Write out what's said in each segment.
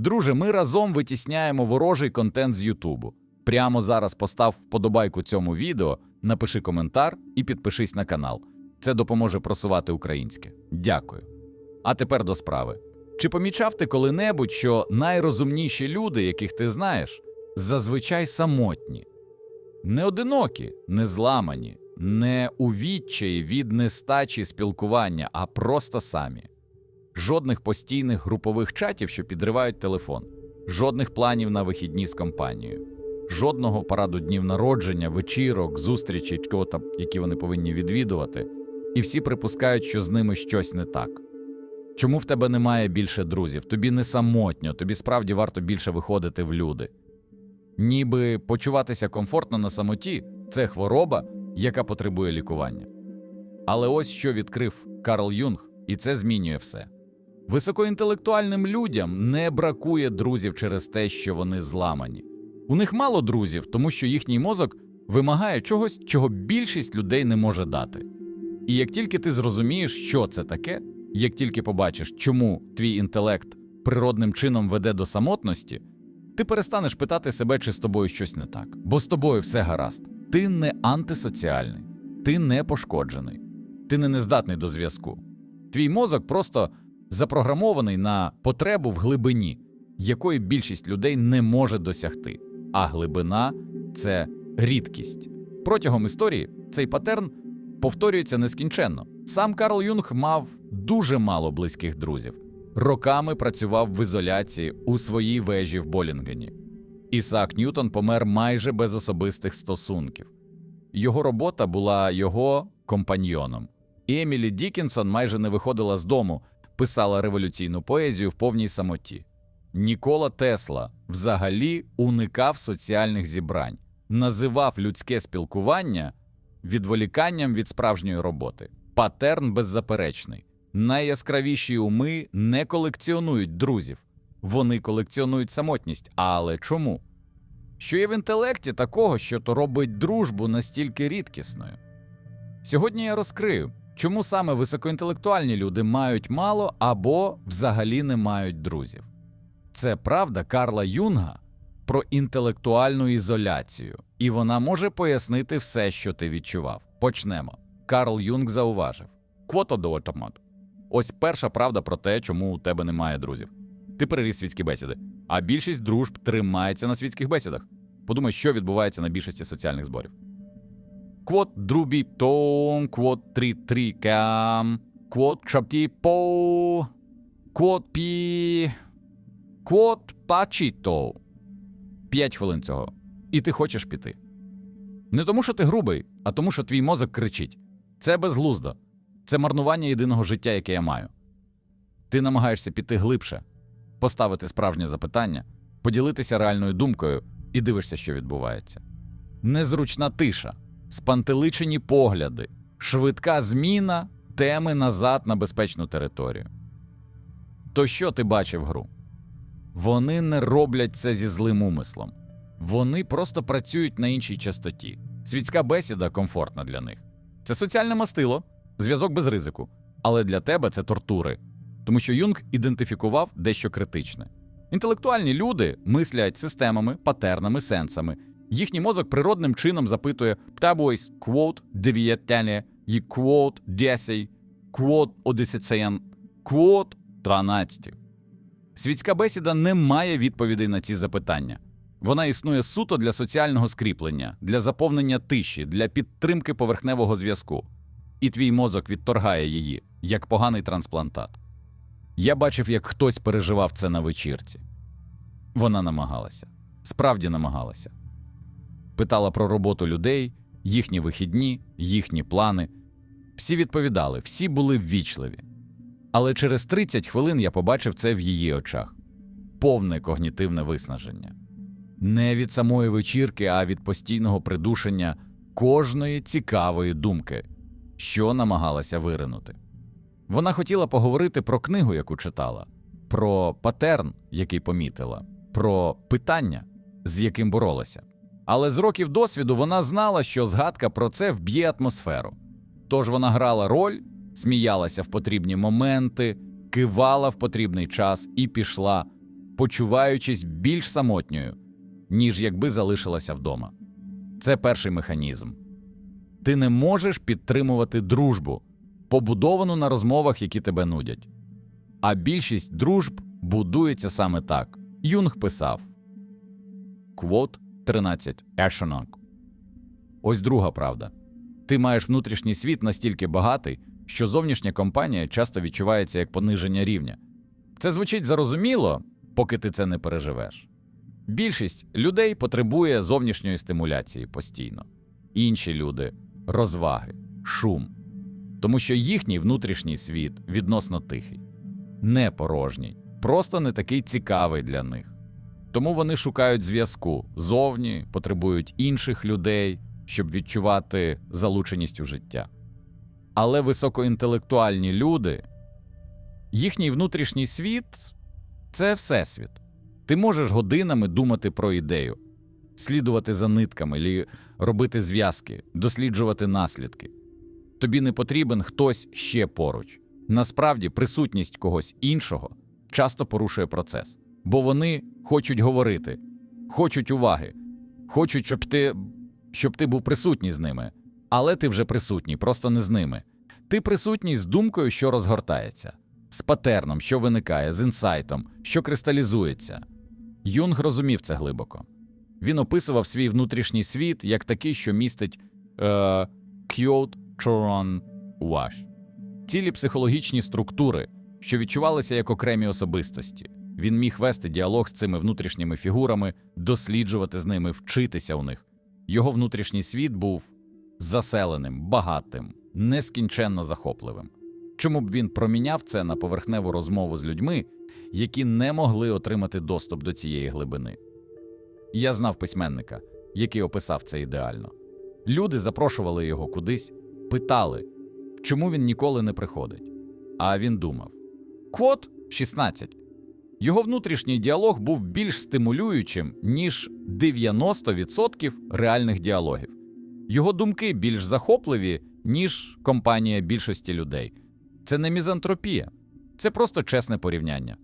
Друже, ми разом витісняємо ворожий контент з Ютубу. Прямо зараз постав вподобайку цьому відео, напиши коментар і підпишись на канал. Це допоможе просувати українське. Дякую. А тепер до справи. Чи помічав ти коли-небудь, що найрозумніші люди, яких ти знаєш, зазвичай самотні? Не одинокі, не зламані, не у відчаї від нестачі спілкування, а просто самі. Жодних постійних групових чатів, що підривають телефон, жодних планів на вихідні з компанією, жодного параду днів народження, вечірок, зустрічей, які вони повинні відвідувати, і всі припускають, що з ними щось не так. Чому в тебе немає більше друзів? Тобі не самотньо, тобі справді варто більше виходити в люди. Ніби почуватися комфортно на самоті це хвороба, яка потребує лікування. Але ось що відкрив Карл Юнг, і це змінює все. Високоінтелектуальним людям не бракує друзів через те, що вони зламані. У них мало друзів, тому що їхній мозок вимагає чогось, чого більшість людей не може дати. І як тільки ти зрозумієш, що це таке, як тільки побачиш, чому твій інтелект природним чином веде до самотності, ти перестанеш питати себе, чи з тобою щось не так, бо з тобою все гаразд. Ти не антисоціальний, ти не пошкоджений, ти не нездатний до зв'язку. Твій мозок просто запрограмований на потребу в глибині, якої більшість людей не може досягти. А глибина це рідкість. Протягом історії цей патерн повторюється нескінченно. Сам Карл Юнг мав дуже мало близьких друзів. Роками працював в ізоляції у своїй вежі в Болінгені. Ісаак Ньютон помер майже без особистих стосунків. Його робота була його компаньйоном. Емілі Дікінсон майже не виходила з дому, писала революційну поезію в повній самоті. Нікола Тесла взагалі уникав соціальних зібрань, називав людське спілкування відволіканням від справжньої роботи. Патерн беззаперечний. Найяскравіші уми не колекціонують друзів, вони колекціонують самотність. Але чому? Що є в інтелекті такого, що то робить дружбу настільки рідкісною? Сьогодні я розкрию, чому саме високоінтелектуальні люди мають мало або взагалі не мають друзів. Це правда Карла Юнга про інтелектуальну ізоляцію, і вона може пояснити все, що ти відчував. Почнемо. Карл Юнг зауважив: Квото до автомат. Ось перша правда про те, чому у тебе немає друзів. Ти переріс світські бесіди, а більшість дружб тримається на світських бесідах. Подумай, що відбувається на більшості соціальних зборів. Том, квот трі трі кам, квот чапті по, квот пі, квот пачіто. П'ять хвилин цього. І ти хочеш піти. Не тому, що ти грубий, а тому, що твій мозок кричить: це безглуздо, це марнування єдиного життя, яке я маю. Ти намагаєшся піти глибше, поставити справжнє запитання, поділитися реальною думкою і дивишся, що відбувається. Незручна тиша, спантеличені погляди, швидка зміна теми назад на безпечну територію. То що ти бачив гру? Вони не роблять це зі злим умислом. Вони просто працюють на іншій частоті. Світська бесіда комфортна для них. Це соціальне мастило, зв'язок без ризику. Але для тебе це тортури, тому що Юнг ідентифікував дещо критичне. Інтелектуальні люди мислять системами, патернами, сенсами. Їхній мозок природним чином запитує «Птабойс квот дев'ятяне, і квот десей, квот одесяцеян, квот тринадцяти». Світська бесіда не має відповідей на ці запитання. Вона існує суто для соціального скріплення, для заповнення тиші, для підтримки поверхневого зв'язку. І твій мозок відторгає її, як поганий трансплантат. Я бачив, як хтось переживав це на вечірці. Вона намагалася, справді намагалася. Питала про роботу людей, їхні вихідні, їхні плани. Всі відповідали, всі були ввічливі. Але через 30 хвилин я побачив це в її очах повне когнітивне виснаження. Не від самої вечірки, а від постійного придушення кожної цікавої думки, що намагалася виринути. Вона хотіла поговорити про книгу, яку читала, про патерн, який помітила, про питання, з яким боролася. Але з років досвіду вона знала, що згадка про це вб'є атмосферу. Тож вона грала роль, сміялася в потрібні моменти, кивала в потрібний час і пішла почуваючись більш самотньою, ніж якби залишилася вдома. Це перший механізм. Ти не можеш підтримувати дружбу, побудовану на розмовах, які тебе нудять. А більшість дружб будується саме так. Юнг писав Квот 13 Ешонок. Ось друга правда. Ти маєш внутрішній світ настільки багатий, що зовнішня компанія часто відчувається як пониження рівня. Це звучить зарозуміло, поки ти це не переживеш. Більшість людей потребує зовнішньої стимуляції постійно, інші люди розваги, шум, тому що їхній внутрішній світ відносно тихий, не порожній, просто не такий цікавий для них. Тому вони шукають зв'язку зовні, потребують інших людей, щоб відчувати залученість у життя. Але високоінтелектуальні люди, їхній внутрішній світ це всесвіт. Ти можеш годинами думати про ідею, слідувати за нитками, робити зв'язки, досліджувати наслідки. Тобі не потрібен хтось ще поруч. Насправді, присутність когось іншого часто порушує процес, бо вони хочуть говорити, хочуть уваги, хочуть, щоб ти, щоб ти був присутній з ними, але ти вже присутній, просто не з ними. Ти присутній з думкою, що розгортається, з патерном, що виникає, з інсайтом, що кристалізується. Юнг розумів це глибоко. Він описував свій внутрішній світ як такий, що містить е, Кьот Чорон Уаш. Цілі психологічні структури, що відчувалися як окремі особистості. Він міг вести діалог з цими внутрішніми фігурами, досліджувати з ними, вчитися у них. Його внутрішній світ був заселеним, багатим, нескінченно захопливим. Чому б він проміняв це на поверхневу розмову з людьми, які не могли отримати доступ до цієї глибини? Я знав письменника, який описав це ідеально. Люди запрошували його кудись, питали, чому він ніколи не приходить. А він думав: Квот 16. Його внутрішній діалог був більш стимулюючим, ніж 90% реальних діалогів. Його думки більш захопливі, ніж компанія більшості людей. Це не мізантропія, це просто чесне порівняння.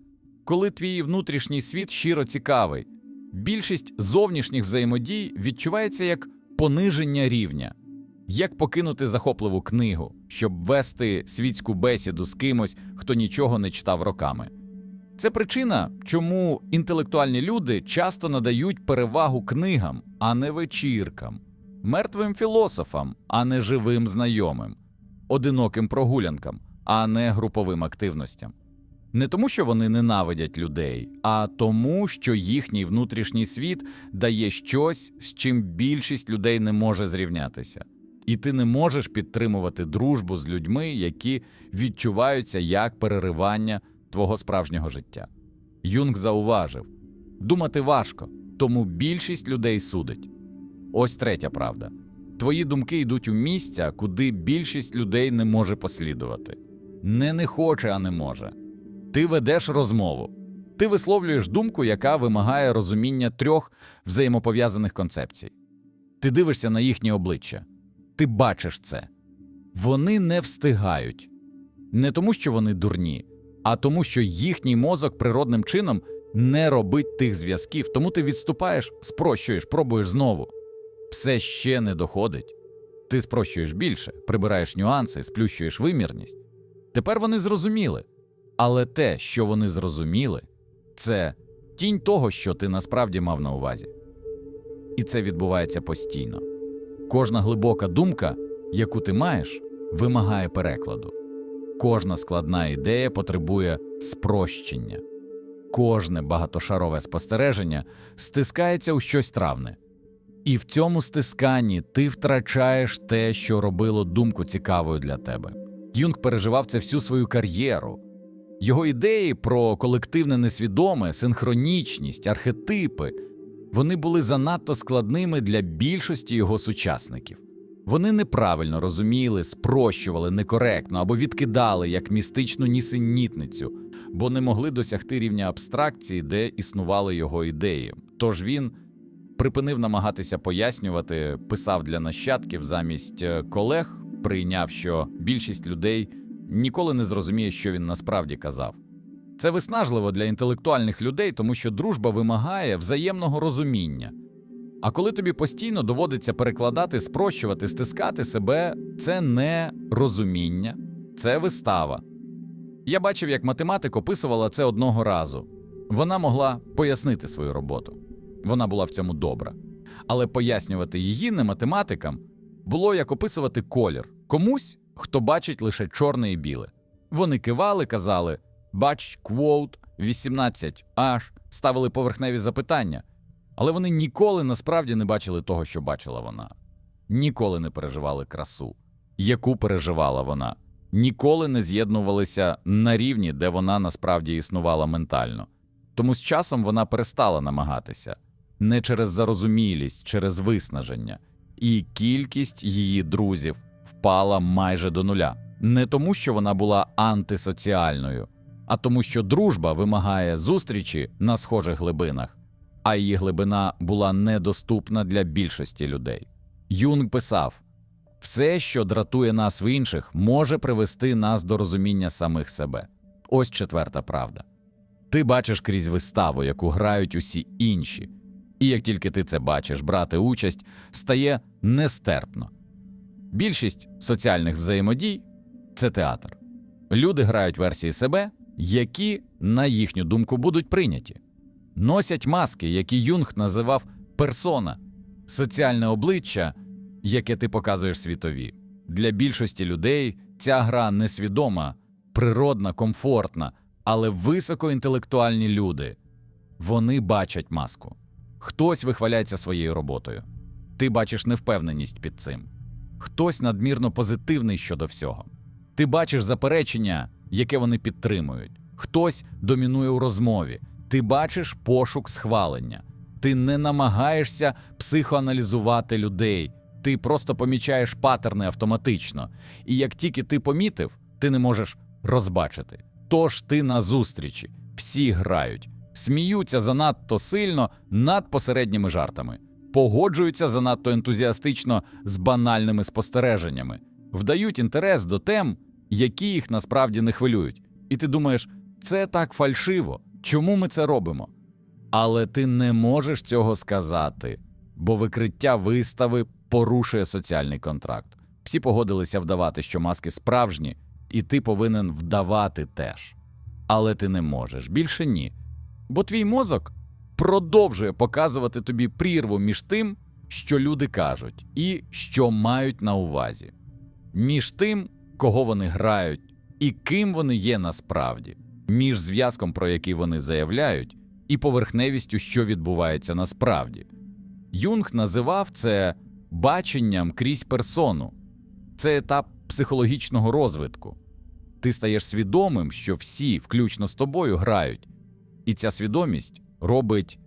Коли твій внутрішній світ щиро цікавий, більшість зовнішніх взаємодій відчувається як пониження рівня, як покинути захопливу книгу, щоб вести світську бесіду з кимось, хто нічого не читав роками. Це причина, чому інтелектуальні люди часто надають перевагу книгам, а не вечіркам, мертвим філософам, а не живим знайомим, одиноким прогулянкам, а не груповим активностям. Не тому, що вони ненавидять людей, а тому, що їхній внутрішній світ дає щось, з чим більшість людей не може зрівнятися. І ти не можеш підтримувати дружбу з людьми, які відчуваються як переривання твого справжнього життя. Юнг зауважив думати важко, тому більшість людей судить. Ось третя правда. Твої думки йдуть у місця, куди більшість людей не може послідувати. Не не хоче, а не може. Ти ведеш розмову. Ти висловлюєш думку, яка вимагає розуміння трьох взаємопов'язаних концепцій. Ти дивишся на їхнє обличчя, ти бачиш це. Вони не встигають. Не тому, що вони дурні, а тому, що їхній мозок природним чином не робить тих зв'язків, тому ти відступаєш, спрощуєш, пробуєш знову. Все ще не доходить. Ти спрощуєш більше, прибираєш нюанси, сплющуєш вимірність. Тепер вони зрозуміли. Але те, що вони зрозуміли, це тінь того, що ти насправді мав на увазі. І це відбувається постійно. Кожна глибока думка, яку ти маєш, вимагає перекладу. Кожна складна ідея потребує спрощення, кожне багатошарове спостереження стискається у щось травне. І в цьому стисканні ти втрачаєш те, що робило думку цікавою для тебе. Юнг переживав це всю свою кар'єру. Його ідеї про колективне несвідоме, синхронічність, архетипи вони були занадто складними для більшості його сучасників. Вони неправильно розуміли, спрощували некоректно або відкидали як містичну нісенітницю, бо не могли досягти рівня абстракції, де існували його ідеї. Тож він припинив намагатися пояснювати, писав для нащадків замість е, колег, прийняв, що більшість людей ніколи не зрозуміє, що він насправді казав. Це виснажливо для інтелектуальних людей, тому що дружба вимагає взаємного розуміння. А коли тобі постійно доводиться перекладати, спрощувати, стискати себе, це не розуміння, це вистава. Я бачив, як математик описувала це одного разу. Вона могла пояснити свою роботу. Вона була в цьому добра. Але пояснювати її не математикам було як описувати колір комусь, хто бачить лише чорне і біле. Вони кивали, казали бач, квоут, 18 аж, ставили поверхневі запитання. Але вони ніколи насправді не бачили того, що бачила вона. Ніколи не переживали красу, яку переживала вона, ніколи не з'єднувалися на рівні, де вона насправді існувала ментально. Тому з часом вона перестала намагатися не через зарозумілість, через виснаження, і кількість її друзів впала майже до нуля. Не тому, що вона була антисоціальною, а тому, що дружба вимагає зустрічі на схожих глибинах, а її глибина була недоступна для більшості людей. Юнг писав: все, що дратує нас в інших, може привести нас до розуміння самих себе. Ось четверта правда. Ти бачиш крізь виставу, яку грають усі інші, і як тільки ти це бачиш, брати участь стає нестерпно. Більшість соціальних взаємодій це театр. Люди грають версії себе, які, на їхню думку, будуть прийняті, носять маски, які Юнг називав персона, соціальне обличчя, яке ти показуєш світові. Для більшості людей ця гра несвідома, природна, комфортна, але високоінтелектуальні люди вони бачать маску. Хтось вихваляється своєю роботою. Ти бачиш невпевненість під цим. Хтось надмірно позитивний щодо всього. Ти бачиш заперечення, яке вони підтримують. Хтось домінує у розмові. Ти бачиш пошук схвалення. Ти не намагаєшся психоаналізувати людей. Ти просто помічаєш паттерни автоматично. І як тільки ти помітив, ти не можеш розбачити. Тож ти на зустрічі, всі грають, сміються занадто сильно над посередніми жартами, погоджуються занадто ентузіастично з банальними спостереженнями, вдають інтерес до тем, які їх насправді не хвилюють. І ти думаєш, це так фальшиво, чому ми це робимо? Але ти не можеш цього сказати, бо викриття вистави порушує соціальний контракт. Всі погодилися вдавати, що маски справжні, і ти повинен вдавати теж. Але ти не можеш більше ні. Бо твій мозок продовжує показувати тобі прірву між тим, що люди кажуть, і що мають на увазі, між тим, кого вони грають, і ким вони є насправді, між зв'язком, про який вони заявляють, і поверхневістю, що відбувається насправді. Юнг називав це баченням крізь персону, це етап психологічного розвитку. Ти стаєш свідомим, що всі, включно з тобою, грають, і ця свідомість робить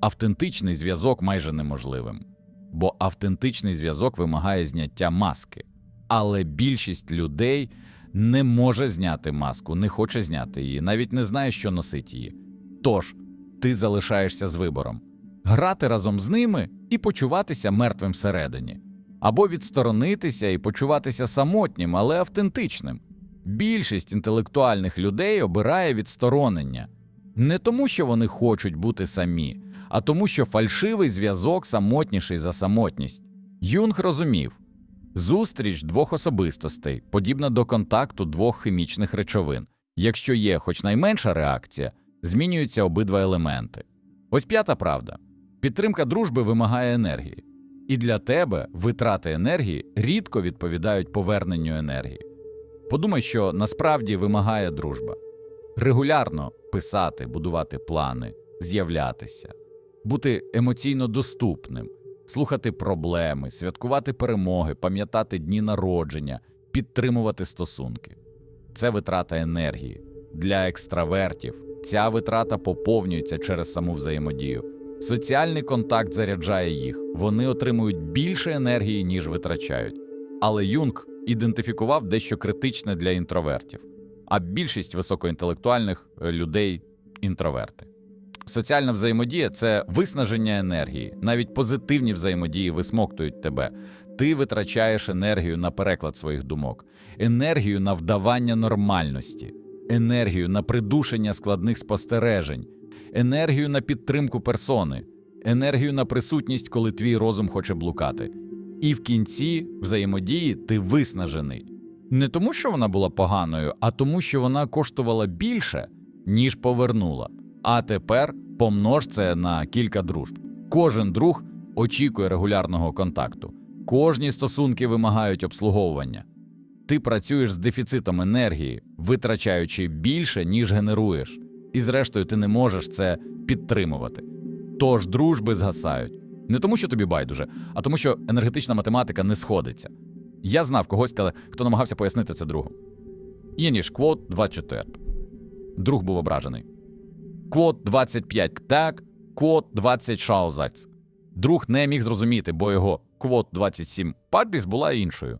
автентичний зв'язок майже неможливим, бо автентичний зв'язок вимагає зняття маски. Але більшість людей не може зняти маску, не хоче зняти її, навіть не знає, що носить її. Тож ти залишаєшся з вибором грати разом з ними і почуватися мертвим всередині, або відсторонитися і почуватися самотнім, але автентичним. Більшість інтелектуальних людей обирає відсторонення не тому, що вони хочуть бути самі, а тому, що фальшивий зв'язок самотніший за самотність. Юнг розумів зустріч двох особистостей, подібна до контакту двох хімічних речовин. Якщо є хоч найменша реакція, змінюються обидва елементи. Ось п'ята правда: підтримка дружби вимагає енергії, і для тебе витрати енергії рідко відповідають поверненню енергії. Подумай, що насправді вимагає дружба регулярно писати, будувати плани, з'являтися, бути емоційно доступним, слухати проблеми, святкувати перемоги, пам'ятати дні народження, підтримувати стосунки. Це витрата енергії. Для екстравертів ця витрата поповнюється через саму взаємодію. Соціальний контакт заряджає їх, вони отримують більше енергії, ніж витрачають. Але Юнг ідентифікував дещо критичне для інтровертів, а більшість високоінтелектуальних е, людей інтроверти. Соціальна взаємодія це виснаження енергії, навіть позитивні взаємодії висмоктують тебе. Ти витрачаєш енергію на переклад своїх думок, енергію на вдавання нормальності. енергію на придушення складних спостережень, енергію на підтримку персони, енергію на присутність, коли твій розум хоче блукати. І в кінці взаємодії ти виснажений. Не тому, що вона була поганою, а тому, що вона коштувала більше, ніж повернула. А тепер помнож це на кілька дружб. Кожен друг очікує регулярного контакту. Кожні стосунки вимагають обслуговування. Ти працюєш з дефіцитом енергії, витрачаючи більше, ніж генеруєш, і зрештою ти не можеш це підтримувати. Тож дружби згасають. Не тому, що тобі байдуже, а тому, що енергетична математика не сходиться. Я знав когось, хто намагався пояснити це другу. Ініш, квот 24. Друг був ображений. Квот 25 так, квот 20 шаузац. Друг не міг зрозуміти, бо його квот 27 падбіс була іншою.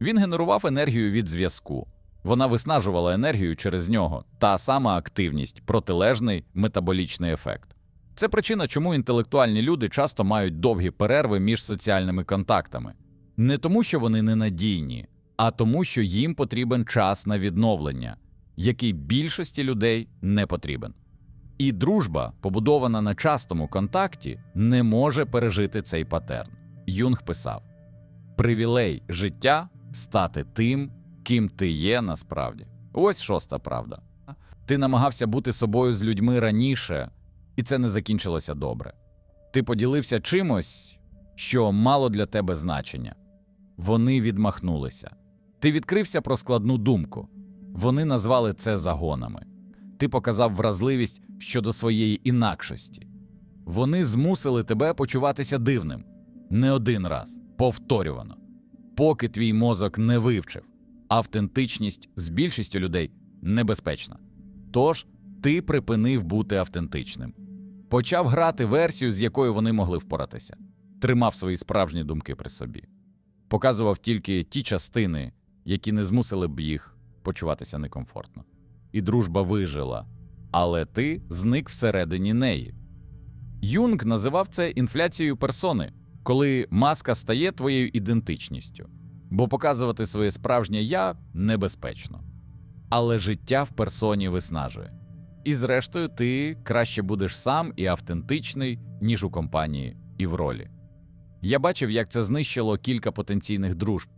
Він генерував енергію від зв'язку. Вона виснажувала енергію через нього, та сама активність, протилежний метаболічний ефект. Це причина, чому інтелектуальні люди часто мають довгі перерви між соціальними контактами. Не тому, що вони ненадійні, а тому, що їм потрібен час на відновлення, який більшості людей не потрібен. І дружба, побудована на частому контакті, не може пережити цей патерн. Юнг писав: привілей життя стати тим, ким ти є насправді. Ось шоста правда. Ти намагався бути собою з людьми раніше, і це не закінчилося добре. Ти поділився чимось, що мало для тебе значення. Вони відмахнулися. Ти відкрився про складну думку. Вони назвали це загонами. Ти показав вразливість щодо своєї інакшості. Вони змусили тебе почуватися дивним не один раз, повторювано, поки твій мозок не вивчив. Автентичність з більшістю людей небезпечна. Тож ти припинив бути автентичним, почав грати версію, з якою вони могли впоратися, тримав свої справжні думки при собі, показував тільки ті частини, які не змусили б їх почуватися некомфортно. І дружба вижила, але ти зник всередині неї. Юнг називав це інфляцією персони, коли маска стає твоєю ідентичністю, бо показувати своє справжнє я небезпечно. Але життя в персоні виснажує. І зрештою, ти краще будеш сам і автентичний, ніж у компанії і в ролі. Я бачив, як це знищило кілька потенційних дружб.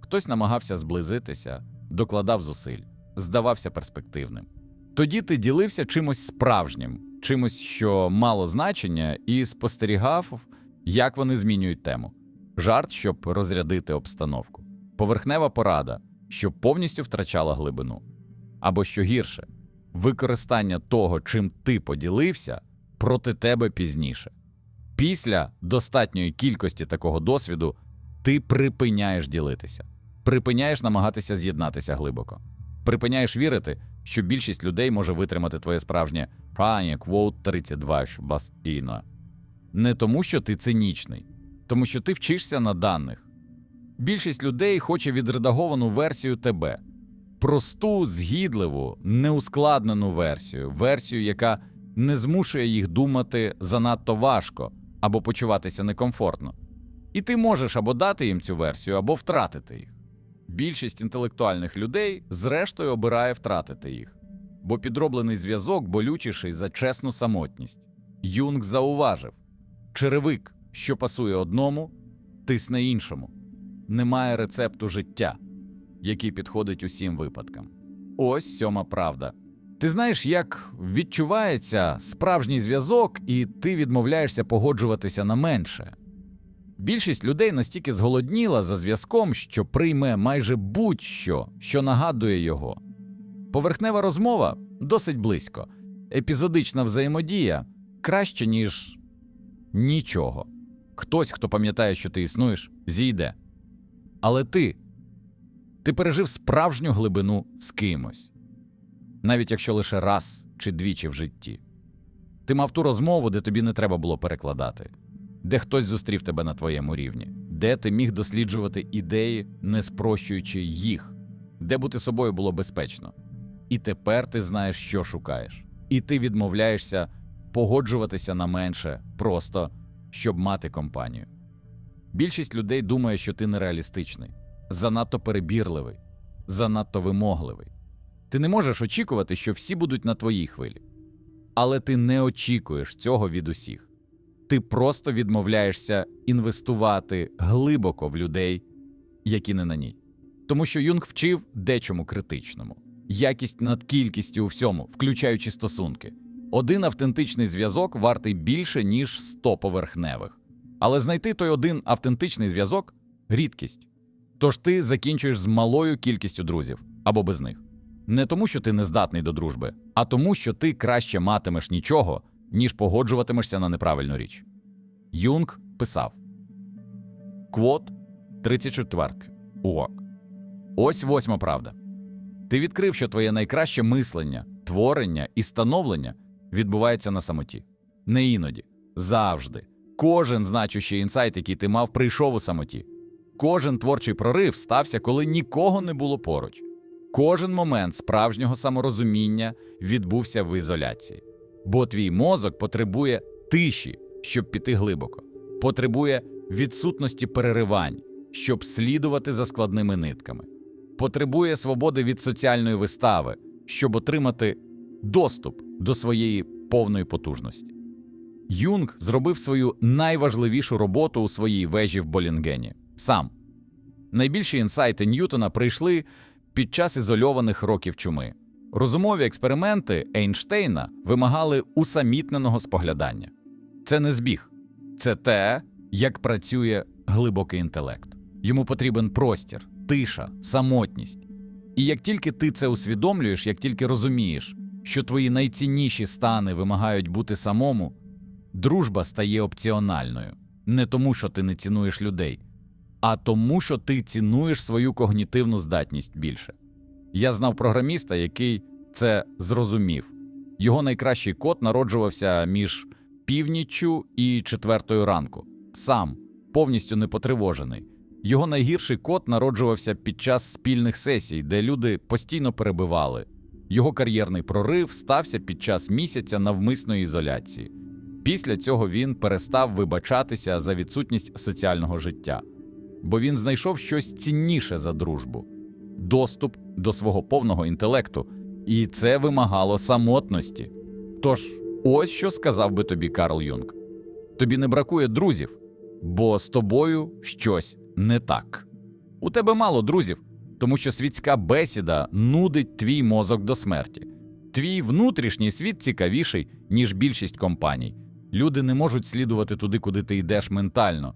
Хтось намагався зблизитися, докладав зусиль, здавався перспективним. Тоді ти ділився чимось справжнім, чимось, що мало значення, і спостерігав, як вони змінюють тему. Жарт, щоб розрядити обстановку, поверхнева порада, що повністю втрачала глибину. Або що гірше, використання того, чим ти поділився, проти тебе пізніше. Після достатньої кількості такого досвіду ти припиняєш ділитися, припиняєш намагатися з'єднатися глибоко, припиняєш вірити, що більшість людей може витримати твоє справжнє «Пані квоут 32 вас іно». Не тому, що ти цинічний, тому що ти вчишся на даних. Більшість людей хоче відредаговану версію тебе, просту, згідливу, неускладнену версію, версію, яка не змушує їх думати занадто важко або почуватися некомфортно. І ти можеш або дати їм цю версію, або втратити їх. Більшість інтелектуальних людей, зрештою, обирає втратити їх, бо підроблений зв'язок болючіший за чесну самотність. Юнг зауважив черевик, що пасує одному, тисне іншому. Немає рецепту життя, який підходить усім випадкам. Ось сьома правда. Ти знаєш, як відчувається справжній зв'язок, і ти відмовляєшся погоджуватися на менше. Більшість людей настільки зголодніла за зв'язком, що прийме майже будь-що, що нагадує його. Поверхнева розмова досить близько, епізодична взаємодія краще, ніж нічого. Хтось, хто пам'ятає, що ти існуєш, зійде. Але ти, ти пережив справжню глибину з кимось, навіть якщо лише раз чи двічі в житті. Ти мав ту розмову, де тобі не треба було перекладати, де хтось зустрів тебе на твоєму рівні, де ти міг досліджувати ідеї, не спрощуючи їх, де бути собою було безпечно. І тепер ти знаєш, що шукаєш, і ти відмовляєшся погоджуватися на менше, просто щоб мати компанію. Більшість людей думає, що ти нереалістичний, занадто перебірливий, занадто вимогливий. Ти не можеш очікувати, що всі будуть на твоїй хвилі. Але ти не очікуєш цього від усіх. Ти просто відмовляєшся інвестувати глибоко в людей, які не на ній. Тому що Юнг вчив дечому критичному якість над кількістю у всьому, включаючи стосунки. Один автентичний зв'язок вартий більше, ніж 100 поверхневих. Але знайти той один автентичний зв'язок рідкість. Тож ти закінчуєш з малою кількістю друзів або без них. Не тому, що ти не здатний до дружби, а тому, що ти краще матимеш нічого, ніж погоджуватимешся на неправильну річ. Юнг писав Квот 34. Урок. Ось восьма правда. Ти відкрив, що твоє найкраще мислення, творення і становлення відбувається на самоті. Не іноді, завжди. Кожен значущий інсайт, який ти мав, прийшов у самоті. Кожен творчий прорив стався, коли нікого не було поруч. Кожен момент справжнього саморозуміння відбувся в ізоляції. Бо твій мозок потребує тиші, щоб піти глибоко, потребує відсутності переривань, щоб слідувати за складними нитками, потребує свободи від соціальної вистави, щоб отримати доступ до своєї повної потужності. Юнг зробив свою найважливішу роботу у своїй вежі в Болінгені сам. Найбільші інсайти Ньютона прийшли під час ізольованих років чуми. Розумові експерименти Ейнштейна вимагали усамітненого споглядання. Це не збіг, це те, як працює глибокий інтелект. Йому потрібен простір, тиша, самотність. І як тільки ти це усвідомлюєш, як тільки розумієш, що твої найцінніші стани вимагають бути самому, дружба стає опціональною не тому, що ти не цінуєш людей, а тому, що ти цінуєш свою когнітивну здатність більше. Я знав програміста, який це зрозумів. Його найкращий код народжувався між північчю і четвертою ранку, сам, повністю непотривожений. Його найгірший код народжувався під час спільних сесій, де люди постійно перебивали. Його кар'єрний прорив стався під час місяця навмисної ізоляції. Після цього він перестав вибачатися за відсутність соціального життя, бо він знайшов щось цінніше за дружбу доступ до свого повного інтелекту, і це вимагало самотності. Тож, ось що сказав би тобі Карл Юнг: тобі не бракує друзів, бо з тобою щось не так. У тебе мало друзів, тому що світська бесіда нудить твій мозок до смерті. Твій внутрішній світ цікавіший, ніж більшість компаній. Люди не можуть слідувати туди, куди ти йдеш ментально.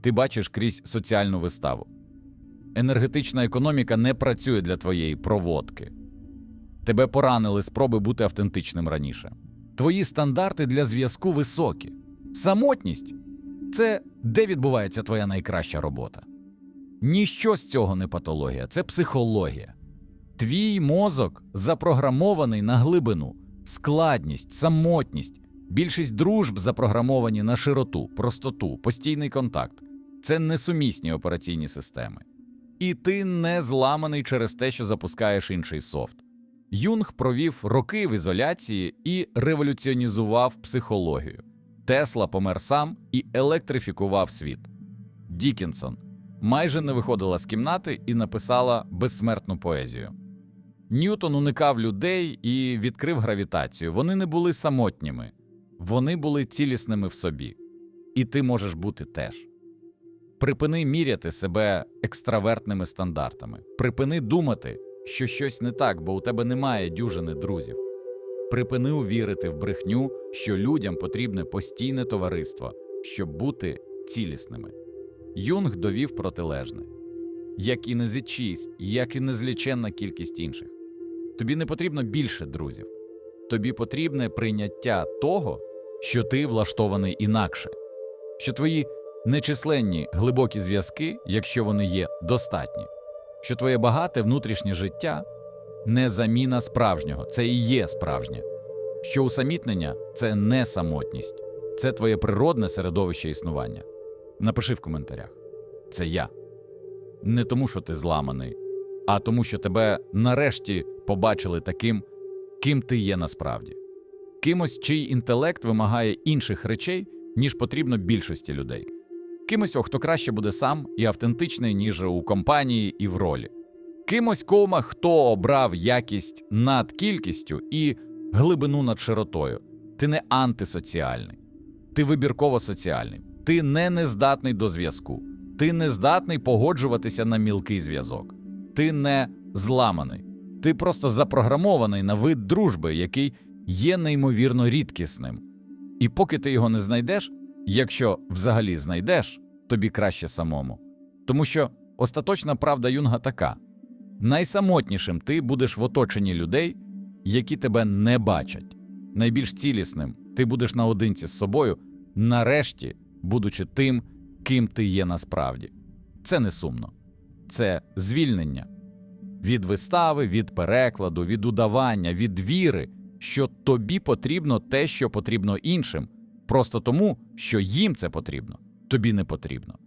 Ти бачиш крізь соціальну виставу. Енергетична економіка не працює для твоєї проводки. Тебе поранили спроби бути автентичним раніше. Твої стандарти для зв'язку високі. Самотність це де відбувається твоя найкраща робота. Ніщо з цього не патологія, це психологія. Твій мозок запрограмований на глибину, складність, самотність. Більшість дружб запрограмовані на широту, простоту, постійний контакт. Це несумісні операційні системи. І ти не зламаний через те, що запускаєш інший софт. Юнг провів роки в ізоляції і революціонізував психологію. Тесла помер сам і електрифікував світ. Дікінсон майже не виходила з кімнати і написала безсмертну поезію. Ньютон уникав людей і відкрив гравітацію. Вони не були самотніми, вони були цілісними в собі. І ти можеш бути теж. Припини міряти себе екстравертними стандартами. Припини думати, що щось не так, бо у тебе немає дюжини друзів. Припини увірити в брехню, що людям потрібне постійне товариство, щоб бути цілісними. Юнг довів протилежне, як і незлічість, як і незліченна кількість інших. Тобі не потрібно більше друзів, тобі потрібне прийняття того, що ти влаштований інакше, що твої нечисленні глибокі зв'язки, якщо вони є, достатні, що твоє багате внутрішнє життя не заміна справжнього, це і є справжнє, що усамітнення це не самотність, це твоє природне середовище існування. Напиши в коментарях. Це я. Не тому, що ти зламаний, а тому, що тебе нарешті побачили таким, ким ти є насправді. Кимось, чий інтелект вимагає інших речей, ніж потрібно більшості людей. Кимось, хто краще буде сам і автентичний, ніж у компанії і в ролі. Кимось кома, хто обрав якість над кількістю і глибину над широтою. Ти не антисоціальний, ти вибірково соціальний, ти не нездатний до зв'язку, ти не здатний погоджуватися на мілкий зв'язок, ти не зламаний, ти просто запрограмований на вид дружби, який є неймовірно рідкісним. І поки ти його не знайдеш, якщо взагалі знайдеш, тобі краще самому. Тому що остаточна правда Юнга така: найсамотнішим ти будеш в оточенні людей, які тебе не бачать. Найбільш цілісним ти будеш наодинці з собою, нарешті, будучи тим, ким ти є насправді. Це не сумно, це звільнення від вистави, від перекладу, від удавання, від віри, що тобі потрібно те, що потрібно іншим, просто тому, що їм це потрібно, тобі не потрібно.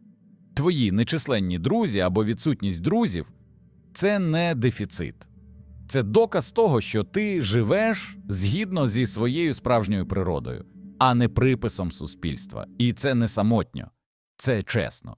Твої нечисленні друзі або відсутність друзів це не дефіцит. Це доказ того, що ти живеш згідно зі своєю справжньою природою, а не приписом суспільства. І це не самотньо, це чесно.